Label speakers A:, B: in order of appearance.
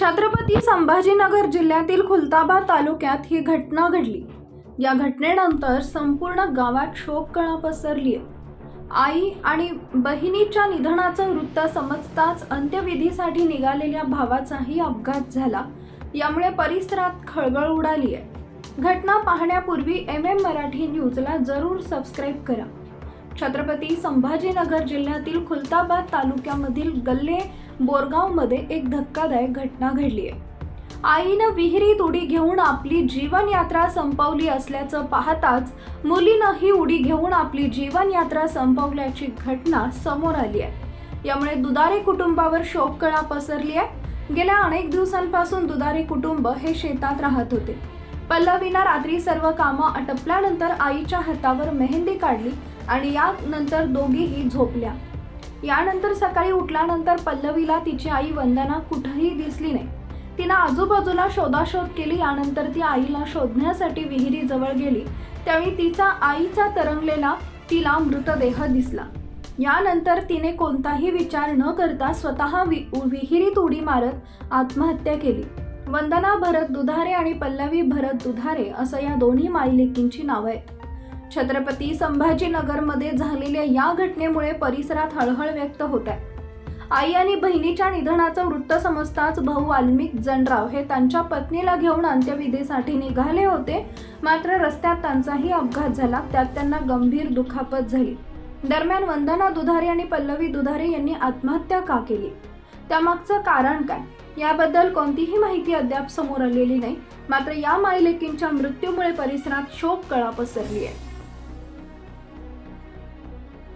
A: छत्रपती संभाजीनगर जिल्ह्यातील खुलताबाद तालुक्यात ही घटना घडली. या घटनेनंतर संपूर्ण गावात शोककळा पसरली आहे. आई आणि बहिणीच्या निधनाचं वृत्त समजताच अंत्यविधीसाठी निघालेल्या भावाचाही अपघात झाला. यामुळे परिसरात खळबळ उडाली आहे. घटना पाहण्यापूर्वी एम एम मराठी न्यूजला जरूर सबस्क्राईब करा. छत्रपती संभाजीनगर जिल्ह्यातील खुलताबाद तालुक्यामधील गल्ले बोरगावमध्ये एक धक्कादायक घटना घडली आहे. आईनं विहिरीत उडी घेऊन आपली जीवनयात्रा संपवली असल्याचं पाहताच मुलीनंही उडी घेऊन आपली जीवनयात्रा संपवल्याची घटना समोर आली आहे. यामुळे दुधारे कुटुंबावर शोककळा पसरली आहे. गेल्या अनेक दिवसांपासून दुधारे कुटुंब हे शेतात राहत होते. पल्लवीनं रात्री सर्व कामं आटपल्यानंतर आईच्या हातावर मेहंदी काढली आणि यानंतर दोघीही झोपल्या. यानंतर सकाळी उठल्यानंतर पल्लवीला तिची आई वंदना कुठंही दिसली नाही. तिनं आजूबाजूला शोधाशोध केली यानंतर ती आईला शोधण्यासाठी विहिरीजवळ गेली. त्यावेळी तिचा आईचा तरंगलेला तिला मृतदेह दिसला. यानंतर तिने कोणताही विचार न करता स्वतः वि विहिरीत उडी मारत आत्महत्या केली. वंदना भरत दुधारे आणि पल्लवी भरत दुधारे असं या दोन्ही माईलेकींची नावं आहेत. छत्रपती संभाजीनगरमध्ये झालेल्या या घटनेमुळे परिसरात हळहळ व्यक्त होत आहे. आई आणि बहिणीच्या निधनाचं वृत्त समजताच भाऊ वाल्मिक जनराव हे त्यांच्या पत्नीला घेऊन अंत्यविधीसाठी निघाले होते. मात्र रस्त्यात त्यांचाही अपघात झाला त्यात त्यांना गंभीर दुखापत झाली. दरम्यान वंदना दुधारे आणि पल्लवी दुधारे यांनी आत्महत्या का केली? त्यामागचं कारण काय? याबद्दल कोणतीही माहिती अद्याप समोर आलेली नाही. मात्र या माईलेकींच्या मृत्यूमुळे परिसरात शोक कळा पसरली आहे.